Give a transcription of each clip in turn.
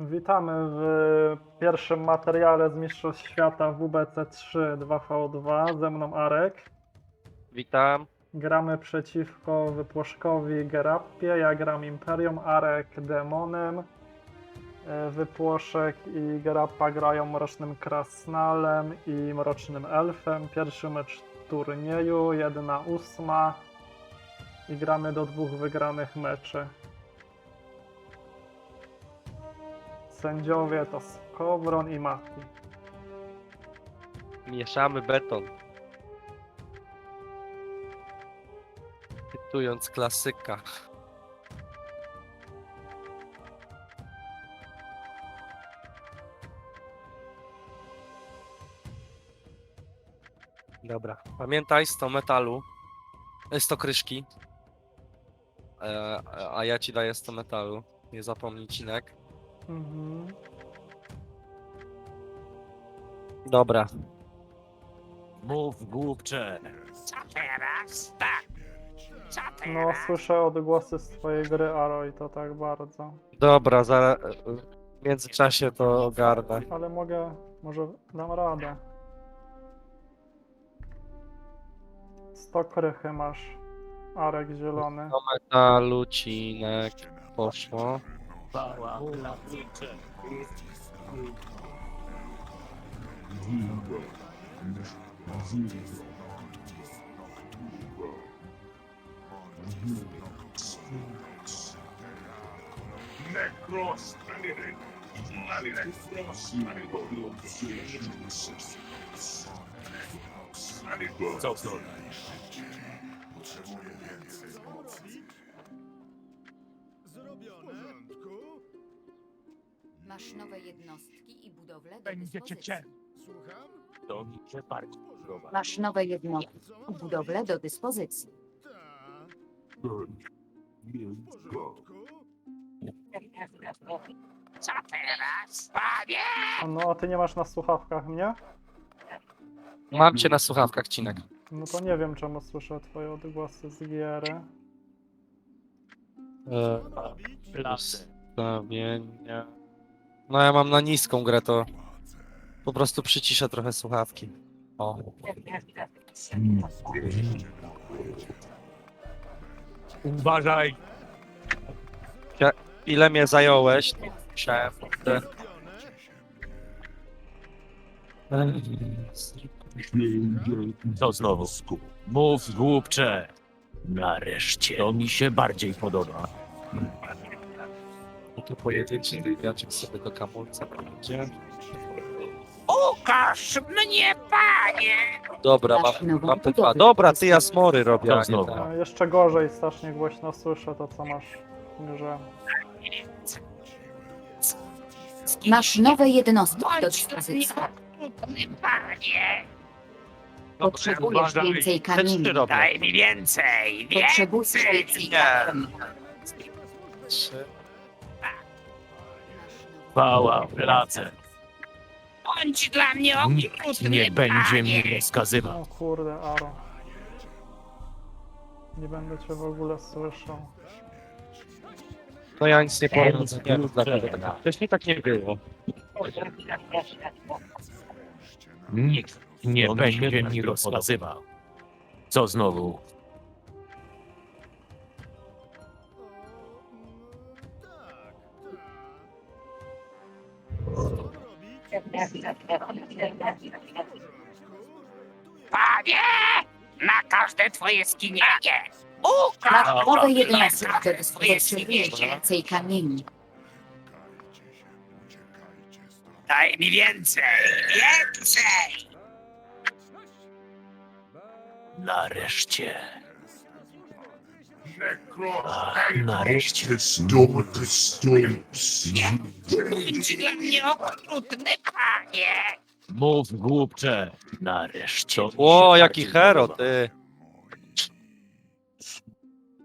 Witamy w pierwszym materiale z Mistrzostw Świata WBC 3 2v2. Ze mną Arek. Witam. Gramy przeciwko Wypłoszkowi Gerappie. Ja gram Imperium, Arek Demonem. E, Wypłoszek i Gerappa grają Mrocznym Krasnalem i Mrocznym Elfem. Pierwszy mecz turnieju, jedna ósma. I gramy do dwóch wygranych meczy. Sędziowie to Skowron i Mati. Mieszamy beton. Cytując klasyka. Dobra. Pamiętaj 100 metalu. e, 100 kryszki. E, a ja ci daję 100 metalu. Nie zapomnij cinek. Mhm. Dobra. Mów głupcze. Co teraz? Tak. Co No, teraz? słyszę odgłosy z twojej gry, Aro, i to tak bardzo. Dobra, za, w międzyczasie to ogarnę. Ale mogę, może dam radę. 100 krychy masz, Arek zielony. Do metalu, cinek, poszło. Wow, wow. Zero. Co to? Masz nowe jednostki i budowle do Będziecie dyspozycji. cię. To mi się bardziej podoba. Masz nowe jednostki i budowle do dyspozycji. Co teraz? Panie! No, a ty nie masz na słuchawkach mnie? Mam cię na słuchawkach, cinek. No to nie wiem, czemu słyszę twoje odgłosy z giery. E, Lasy. Ustawienia. No ja mam na niską grę, to po prostu przyciszę trochę słuchawki. O. Uważaj. Ile mnie zająłeś? to Musiałem. te- Co znowu? Mów głupcze. Nareszcie. To mi się bardziej podoba. Tu pojedynczy wywiaczek sobie do kamulca będzie. Ukaż mnie, panie! Dobra, Masz mam, nową mam te dwa. Dobra, ty jasmory robię, a nie znowu? te. A jeszcze gorzej, strasznie głośno słyszę to, co masz w grze. Masz nowe jednostki do dyspozycji. panie! Potrzebujesz Uważaj. więcej Te trzy kamieni. robię. Daj mi więcej! Potrzebujesz Więcej! Nie. kamieni. Trzy. Chwała pracę. Bądź dla mnie Nikt okrutny, nie będzie mi rozkazywał. O kurde, Aro. Nie będę cię w ogóle słyszał. No ja nic nie powiem, Więc nie tak. Wcześniej tak nie było. Nikt nie będzie mi rozkazywał. Co znowu? Panie! Na każde twoje skinienie! Jednostki na twoje dyspozycji. skinienie! Więcej kamieni. Daj mi więcej! Więcej! Nareszcie. Ach, nareszcie. Bądź dla mnie okrutny, panie! Mów głupcze. Nareszcie. O, jaki hero, ty.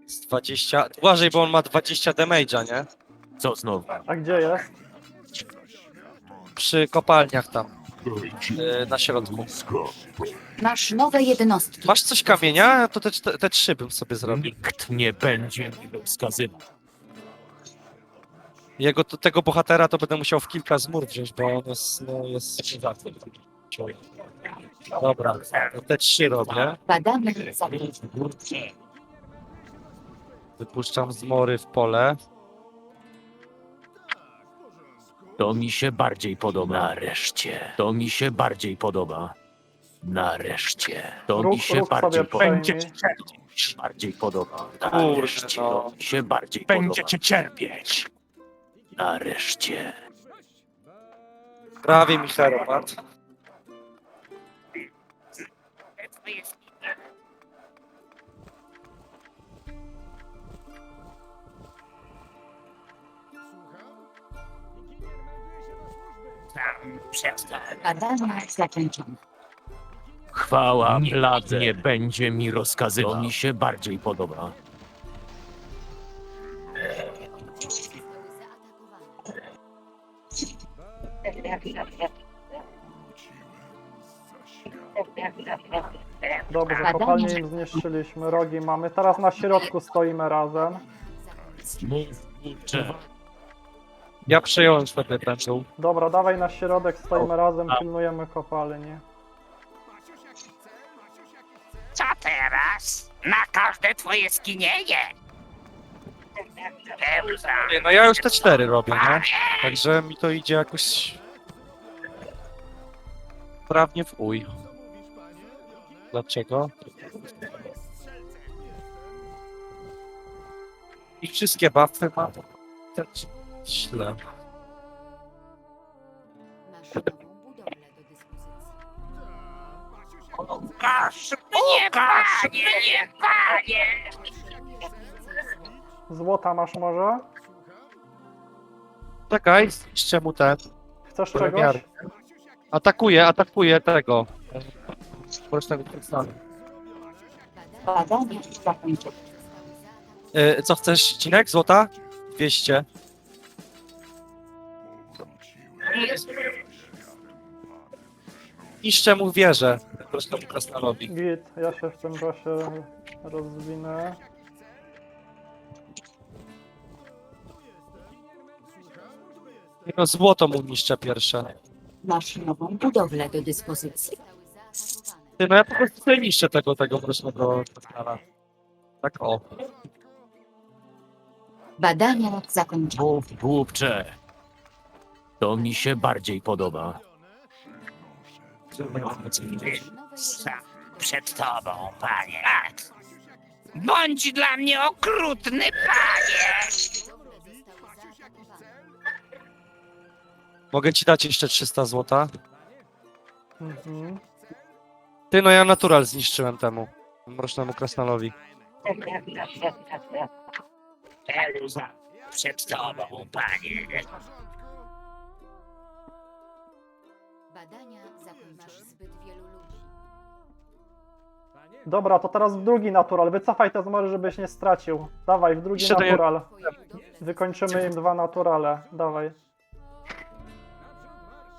Z 20... Uważaj, bo on ma 20 damage'a, nie? Co znowu? A gdzie jest? Przy kopalniach tam. Yy, na środku. Masz nowe jednostki. Masz coś kamienia? To te, te, te trzy bym sobie zrobił. Nikt nie będzie mi rozkazywał. Jego, to, tego bohatera to będę musiał w kilka z mur wziąć, bo on jest, no, jest Dobra, to te trzy robię. Wypuszczam zmory w pole. To mi się bardziej podoba. Nareszcie. To mi się bardziej podoba. Nareszcie. To Ruch- mi się ruch bardziej sobie podoba. mi się bardziej podoba. Nareszcie. no. To mi się bardziej Będziecie podoba. cierpieć. Nareszcie. Prawie mi heropat. Twoje Badania zakończone. Chwała bladze nie będzie mi rozkazywał. To mi się bardziej podoba. Dobrze, kopalnię im zniszczyliśmy, rogi mamy. Teraz na środku stoimy razem. Mów, kurczę. Ja przejąłem wtedy ten dół. Dobra, dawaj na środek, stoimy razem, pilnujemy kopalni. Co teraz? Na każde twoje skinienie. Pełza. Nie, No ja już te cztery robię, nie? Także mi to idzie jakoś... Prawnie w uj. Dlaczego? I wszystkie buffy mam. Tak źle. Masz nową budowlę do dyspozycji. Ukaż mnie, panie, nie, panie. Złota masz może? Czekaj, z czemu ten? Chcesz czegoś? Wymiary. Atakuje, atakuje tego. Społecznego krystalu. Badania zakończone. Co chcesz, Cinek? Złota? 200. Niszczę mu wieżę. Społecznemu krasnalowi. Git, ja się w tym czasie rozwinę. No złoto mu niszczę pierwsze. Masz nową budowlę do dyspozycji. Ty, no ja po prostu sobie niszczę tego, tego mrocznego krasnala. Tak o. Badania zakończone. Mów, głupcze. To mi się bardziej podoba. Przed tobą, panie. Bądź dla mnie okrutny, panie. Mogę ci dać jeszcze 300 złota? Ty, no ja natural zniszczyłem temu. Mrocznemu krasnalowi. Przed tobą, panie. Badania zakończone. Zbyt wielu ludzi. Dobra, to teraz w drugi natural. Wycofaj te zmory, żebyś nie stracił. Dawaj, w drugi Jeszcze to natural. Twoje budowle Wykończymy im dwa naturale. Dawaj.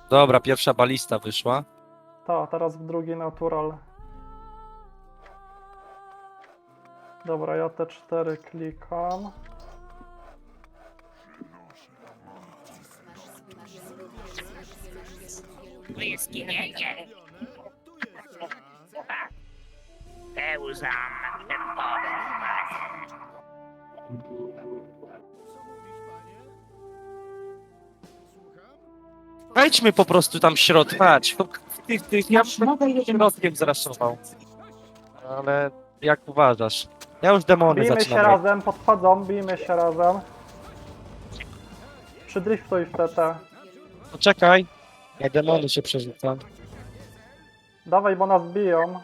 Dobra, pierwsza balista wyszła. Ta, teraz w drugi natural. Dobra, ja te cztery klikam. Twoje skinienie. Pełza przed tobą, panie. Wejdźmy po prostu tam w środek. Patrz, to w tych, tych, ja bym środkiem zraszował. Ale jak uważasz? Ja już demony Bijmy się zaczynam. razem, podchodzą, bijmy się razem. Przydriftuj w TT. Poczekaj. Ja demony się przerzucam. Dawaj, bo nas biją.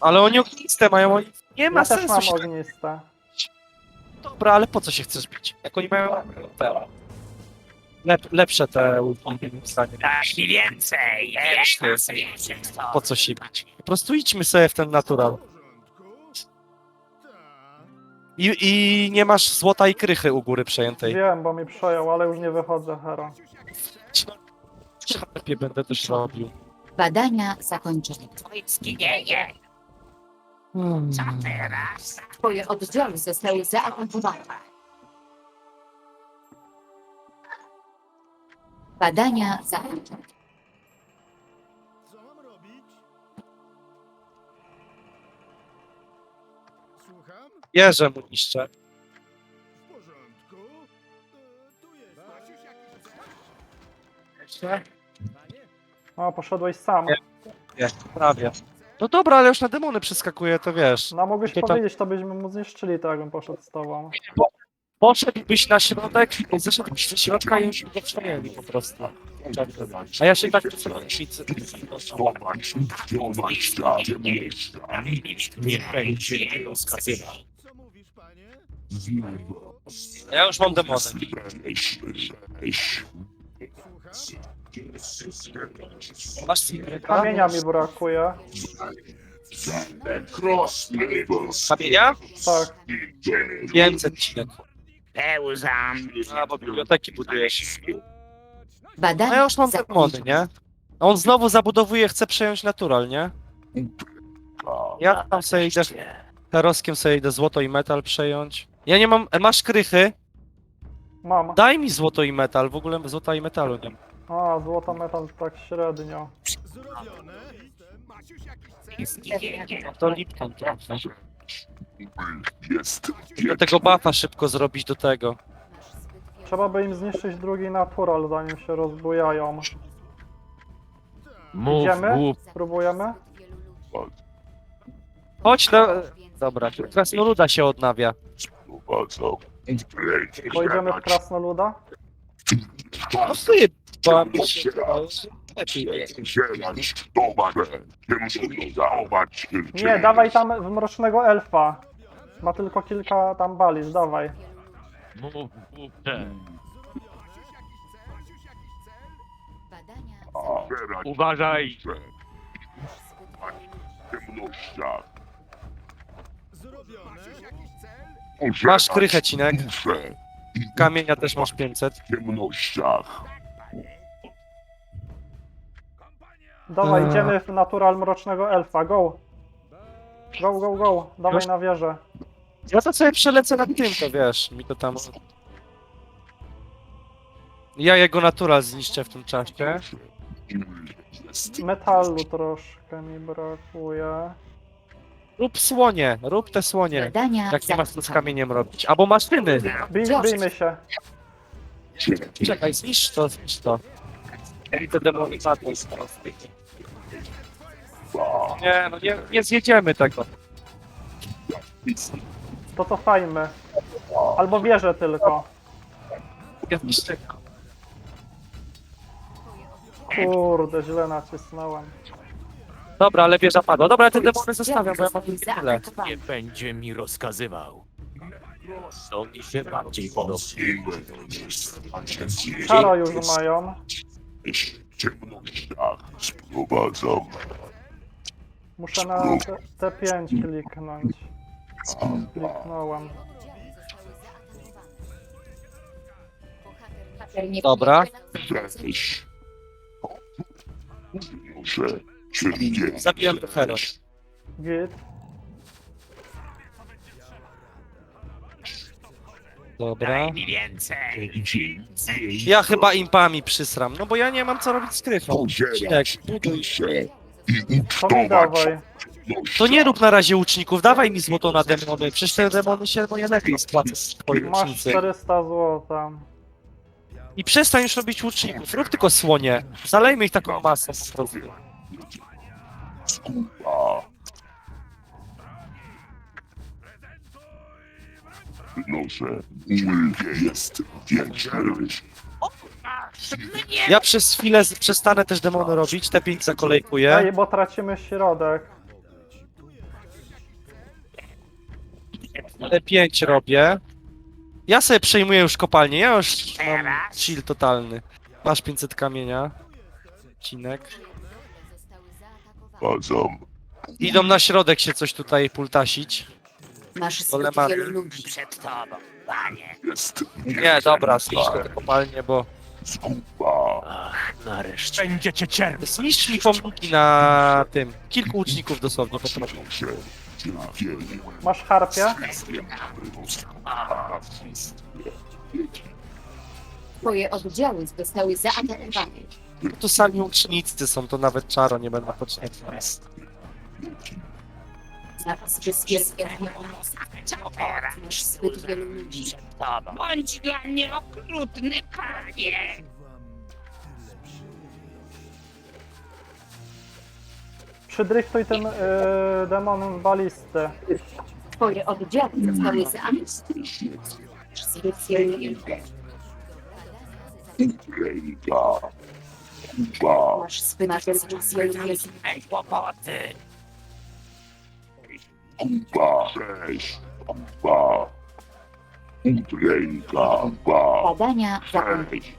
Ale oni ogniste mają. oni- Nie ma Ja też sensu mam się... ogniste. Dobra, ale po co się chcesz bić? Jak oni mają... Lep, lepsze te ulgi w stanie. Daj mi więcej, Jeszcze więcej. Po co się bić? Po prostu idźmy sobie w ten natural. I, I nie masz złota i krychy u góry przejętej. Wiem, bo mi przejął, ale już nie wychodzę, Hero. Lepiej będę też robił. Badania zakończone. Twoje skinienie. Co teraz? Twoje oddziały zostały zaatakowane. Badania zakończone. Co mam robić? Słucham? Bierze mu niszczę. W porządku. E, tu jest. Jakiś cel? Jeszcze? O, poszedłeś sam. Nie. Nie, prawie. No dobra, ale już na demony przeskakuje, to wiesz. No mógłbyś To powiedzieć, to byśmy mu zniszczyli, to jakbym poszedł z tobą. Poszedłbyś na środek, zeszedłbyś do środka i już go przejęli po prostu. A ja się tak Nie będzie rozkazywał. Co mówisz, panie? Ja już mam demony. Słucham? Masz secreta? Kamienia mi brakuje. Kamienia? Tak. 500 cinek. Pełzam. A, bo biblioteki budujesz. A Badania ja już mam demony, zakończone. nie? A on znowu zabudowuje, chce przejąć natural, nie? Ja tam sobie idę, heroskiem sobie idę złoto i metal przejąć. Ja nie mam, masz krychy? Mam. Daj mi złoto i metal, w ogóle złota i metalu nie mam. A, złota metal tak średnio. Zrobione. No to Lipton trochę. Jest. Chcę tego buffa szybko zrobić do tego. Trzeba by im zniszczyć drugi natural, zanim się rozbujają. Mów, Idziemy? mów. Spróbujemy? Chodź na... Dobra, krasnoluda się odnawia. Pojedziemy w Krasnoluda? No sobie Zielać, domarę. Nie dawaj tam w Mrocznego Elfa. Ma tylko kilka tam baliz, dawaj. Mów, mów. te. Badania Zbierać Uważaj. ciemnościach. Masz krychę, Cinek. Duszę Kamienia też masz 500. w ciemnościach. Dawaj, Eee. idziemy w natural Mrocznego Elfa, go! Go, go, go, dawaj Już? na wieżę. Ja to sobie przelecę nad tym, to wiesz, mi to tam... Ja jego natural zniszczę w tym czasie. Metalu troszkę mi brakuje. Rób słonie, rób te słonie. Badania Jak nie masz co z zakończone. kamieniem robić. Albo maszyny. Bij, bijmy się. Czekaj, zniszcz to, zniszcz to. I te demony zatem Nie, no nie, nie zjedziemy tego. To cofajmy. Albo wieżę tylko. Kurde, źle nacisnąłem. Dobra, ale wieża padła. Dobra, te demony zostawiam, bo ja mam ich tyle. Nie będzie mi rozkazywał. To mi się bardziej podoba. Czaro już mają. W ciemnościach sprowadzam. Muszę na T- T5 kliknąć. Kliknąłem. Dobra. Żeś. Muszę się nie Zabiłem to hero. Git. Dobra. Mi więcej. Ja chyba impami przysram, no bo ja nie mam co robić z krychą. podzielać się. i ucztować. To nie rób na razie łuczników, dawaj mi złoto na demony. Przecież te demony się moje lepiej spłacą z twojej Masz łucznicy. 400 złota. I przestań już robić łuczników, rób tylko słonie. Zalejmy ich taką masą po prostu. Jest. Ja przez chwilę z- przestanę też demony robić, te 5 zakolejkuję. Ej, bo tracimy środek. Te 5 robię. Ja sobie przejmuję już kopalnię, ja już mam chill totalny. Masz 500 kamienia. Cinek. Idą na środek się coś tutaj pultasić. Masz zbyt Polemary. wielu ludzi. Przed tobą, panie. Nie, dobra, zniszczę te kopalnie, bo... skupa. Ach, nareszcie. Będziecie cierpieć. Zniszcz mi pomniki na tym. Kilku łuczników dosłownie po prostu. Noszę, cierpienie. Masz harpie? Twoje oddziały zostały zaatakowane. Tu sami łucznicy są, to nawet czaro nie będą potrzebne. Znaczy bezpieczeństwa. Co teraz? Masz zbyt wielu ludzi. Bądź dla mnie okrutny, panie! Przydrychtuj tym y, demonem w balisty. Twoje oddziały zostały. Ręka. Kuba. Masz zbyt ludzi. Ej, kłopoty! Kuba. Cześć. Kuba. Ręka. Kuba. Badania zakończone. Cześć.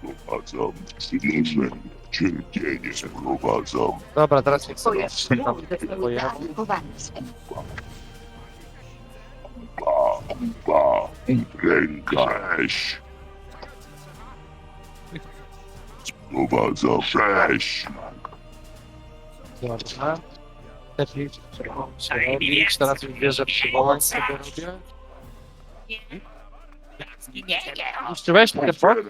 Prowadzą. Przynoszę. Cierpienie prowadzą. Dobra, teraz nie chcę Twoje tam zostały boję. zaatakowane. Cześć. Prowadzą. Cześć. Dobra. Lepiej przerobić, teraz już wiesz, że przywołań sobie robię. Zginienie! Zniszczyłeś mi bok?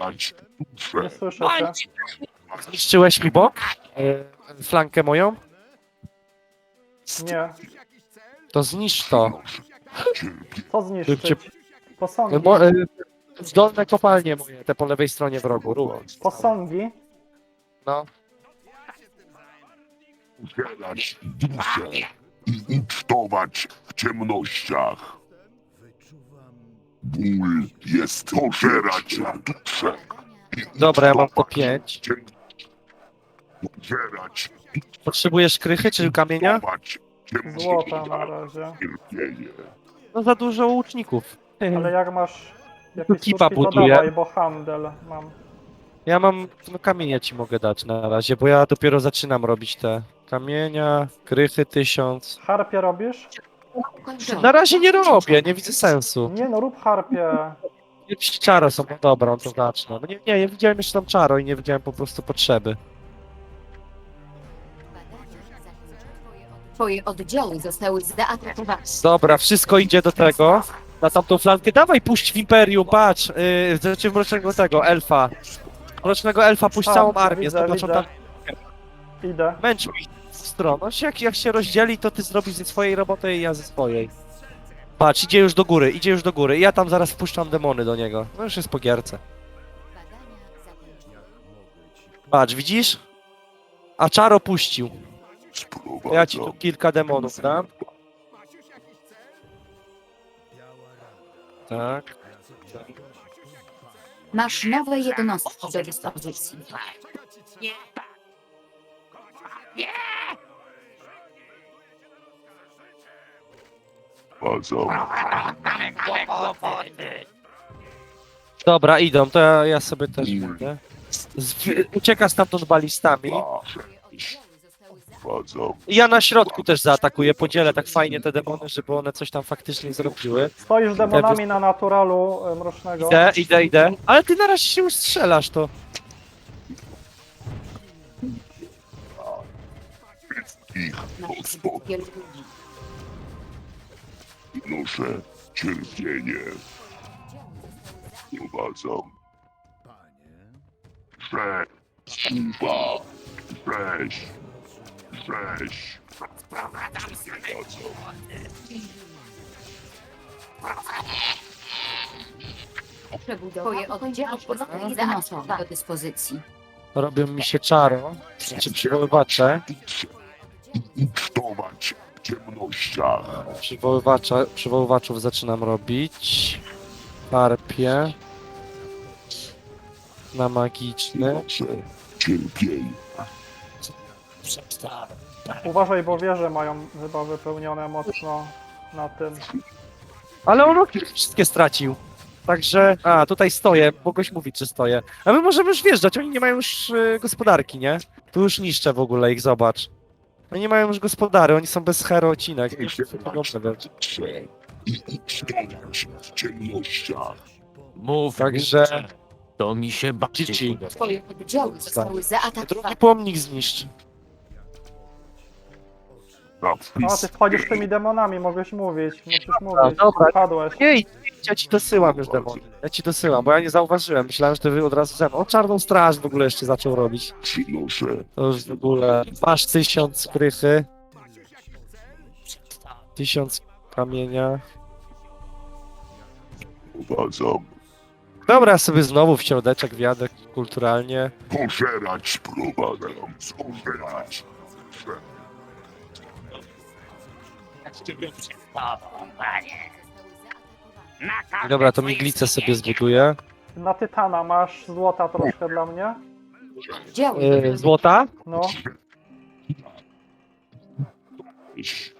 Nie słyszę cię. Zniszczyłeś mi bok? E, Flankę moją? Nie. To zniszcz to. Co zniszczyć? Posągi. E, mo- e, Dolne kopalnie moje, te po lewej stronie w rogu. Ruło. Posągi. No. Udzielać duszę i ucztować w ciemnościach. Ból jest pożerać duszę i Dobra, ja mam to ucztować pięć. ciem- Pożerać, Potrzebujesz krychy czy kamienia? ucztować w Złota na ciemnościach razie. No za dużo łuczników. Ale jak masz jakieś Kipa sztuczki, to buduję. dawaj, bo handel mam. Ja mam, no kamienia ci mogę dać na razie, bo ja dopiero zaczynam robić te kamienia, krychy tysiąc. Harpie robisz? Na razie nie robię, nie widzę sensu. Nie no, rób harpie. Jakieś czaro są, no dobra, on to zacznę. No nie, nie, nie widziałem jeszcze tam czaro i nie widziałem po prostu potrzeby. Twoje oddziały zostały zaatakowane. Dobra, wszystko idzie do tego. Na tamtą flankę. Dawaj, puść w Imperium, patrz. Yy, znaczy mrocznego tego, elfa. Mrocznego elfa, puść A, całą armię. widzę, widzę. tam Idę. męczył ich w stronę. No, jak, jak się rozdzieli, to ty zrobisz ze swojej roboty i ja ze swojej. Patrz, idzie już do góry, idzie już do góry. Ja tam zaraz wpuszczam demony do niego. No już jest po gierce. Patrz, widzisz? A czaro puścił. Sprowadzam Ja ci tu kilka demonów dam. Tak. Masz nowe jednostki do dyspozycji. Nie! Mamy kłopoty! Dobra, idą, to ja, ja sobie też będę. Z, ucieka stamtąd balistami. Ja na środku też zaatakuję, podzielę tak fajnie te demony, żeby one coś tam faktycznie zrobiły. Stoisz demonami na naturalu e, mrocznego. Idę, idę, idę. Ale ty na razie się już strzelasz to. Ich noszę cierpienie. Prowadzam. Sześć. Dwa. Sześć. Sześć. Prowadzam. Twoje oddziały zostały zaatakowane do dyspozycji. Robią mi się czaro, czy przywoływacze. Ciemnościach. Przywoływacza, przywoływaczów zaczynam robić. Harpie. Na magiczny. Cierpienie. Uważaj, bo wieże mają chyba wypełnione mocno na tym. Ale on wszystkie stracił. Także, a tutaj stoję, mogłeś mówić, że stoję. A my możemy już wjeżdżać, oni nie mają już y, gospodarki, nie? Tu już niszczę w ogóle ich, zobacz. Oni nie mają już gospodary, oni są bez hero odcinek. Już to dobrze wiesz. Chcę i ucztować w ciemnościach. Mów, Także-. To mi się bardziej Dzieci. podoba. Twoje oddziały zostały Drugi zaatakowane. pomnik zniszcz. Na O, ty wchodzisz tymi demonami, mogłeś mówić, musisz mówić. dobra. Padłeś. Nie, idź, idź, ja ci dosyłam już demon. Ja ci dosyłam, bo ja nie zauważyłem. Myślałem, że ty wy od razu ze mną. O, czarną straż w ogóle jeszcze zaczął robić. Przynoszę. To już w ogóle. Masz tysiąc krychy. Tysiąc kamienia. Prowadzam. Dobra, ja sobie znowu w środeczek wjadę kulturalnie. Pożerać prowadzam. Pożerać. Panie. Na każde Dobra, to twoje miglicę sobie zbuduję. Na Tytana masz złota troszkę dla mnie? Yy, złota? No,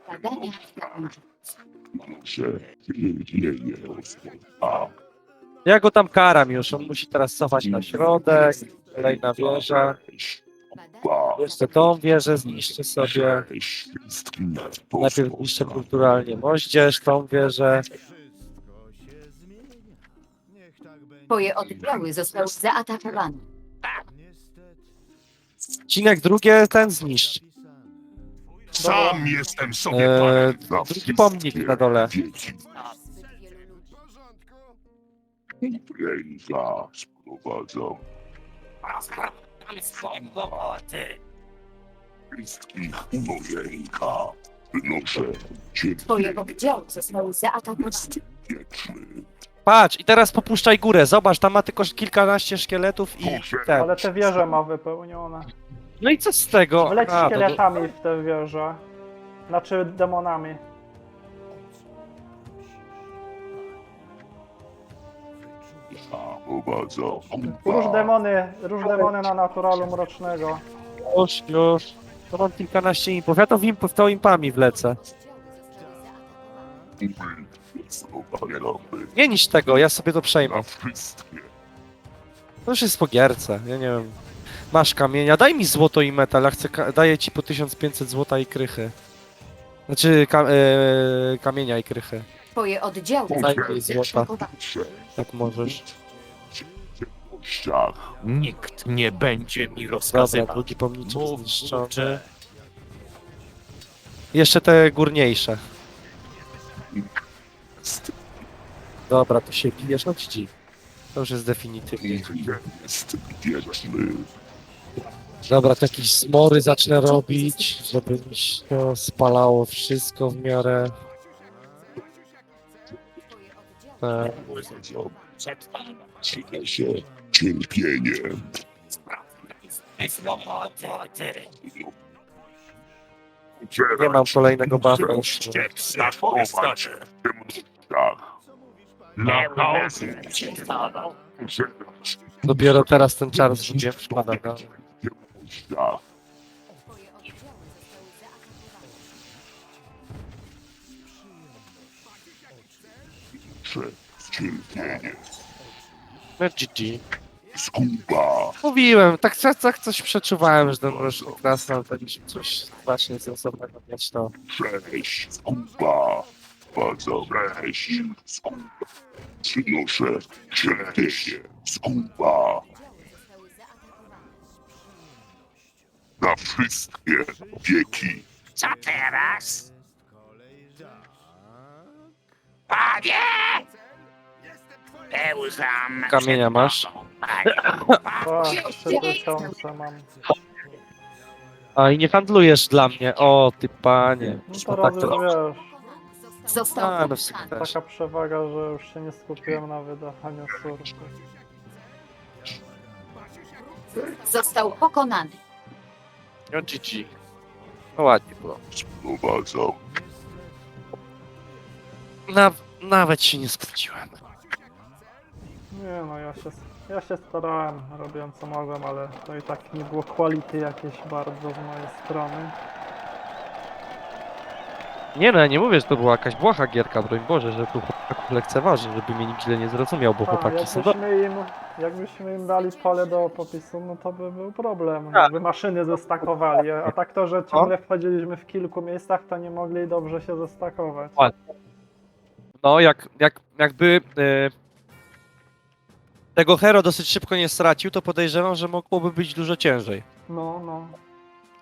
badania A, Ja go tam karam już. On musi teraz cofać na środek. Kolejna wieża. Jeszcze tą wieżę zniszczę sobie. Najpierw zniszczę kulturalnie moździerz, tą wieżę. Wszystko się zmienia. Niech tak będzie. Twoje oddziały zostały zaatakowane. Niestety. Cinek drugie ten zniszcz. Sam jestem sobie Eee, panem na drugi wszystkie pomnik na dole. Wieki. Ręka sprowadzam. Rozkradamy swoje kłopoty. Wszystkich ręka. Wynoszę Twoje cierpienie oddziały zostały zaatakowane. wieczny. Patrz, i teraz popuszczaj górę. Zobacz, tam ma tylko kilkanaście szkieletów i ten. ale te wieże ma wypełnione. No i co z tego? Wleć A, to- szkieletami w te wieże. Znaczy demonami. Prowadzam. Róż demony, róż demony na naturalu mrocznego. Już, już. To mam kilkanaście impów. Ja to, w imp, w to impami wlecę. Sprowadzamy Nie niż tego, ja sobie to przejmę. na wszystkie. To już jest po gierce, ja nie wiem. Masz kamienia, daj mi złoto i metal, ja chcę, ka- daję ci po 1500 złota i krychy. Znaczy ka- e, kamienia i krychy, Twoje oddziały mi złota. jak możesz. Ciemnościach. Nikt nie będzie mi Dobra, rozkazywał. drugi pomniczek Mów, zniszczony. Jeszcze te górniejsze. Dobra, to się bijesz, no ci. To już jest definitywnie. Jest wieczny. Dobra, to jakieś zmory zacznę robić, żeby mi się to spalało wszystko w miarę. E, Przed panem. Przyniesie cierpienie. Nie mam kolejnego. Wreszcie zachować w. Na chaos pożerać Dopiero teraz ten czar zrobiłem, szkoda go. w cierpienie. No GG. Skuba. Mówiłem, tak, tak, tak coś przeczuwałem, że ten mroczny krasnal to już coś właśnie sensownego mieć to. Cześć, skuba. Bardzo cześć, skuba. Przynoszę cierpienie. Skuba. Na wszystkie wieki. Co teraz? Panie! Pełzam. Kamienia masz? mam. A i nie handlujesz dla mnie, o ty panie. No tak to... wiesz, Został A, no w sumie pokonany. też. taka przewaga, że już się nie skupiłem na wydawaniu surfy. Został pokonany. No GG. No ładnie było. Na, nawet się nie sprawdziłem. Nie no, ja się, ja się starałem, robiłem co mogłem, ale to i tak nie było quality jakieś bardzo z mojej strony. Nie no, ja nie mówię, że to była jakaś błaha gierka, broń Boże, że tu chłopaków lekceważy, żeby mnie nikt źle nie zrozumiał, bo Tak, chłopaki są do... jakbyśmy, im, jakbyśmy im dali pole do popisu, no to by był problem. Tak. Jakby maszyny zestakowali, a tak to, że ciągle wchodziliśmy w kilku miejscach, to nie mogli dobrze się zestakować. No, jak, jak, jakby e, tego hero dosyć szybko nie stracił, to podejrzewam, że mogłoby być dużo ciężej. No, no.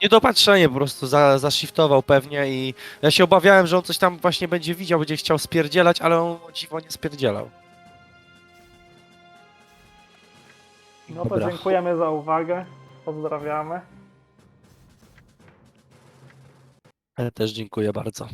Niedopatrzenie po prostu za, zashiftował pewnie i ja się obawiałem, że on coś tam właśnie będzie widział, będzie chciał spierdzielać, ale on o dziwo nie spierdzielał. No to Dobra. dziękujemy za uwagę. Pozdrawiamy. Ja też dziękuję bardzo.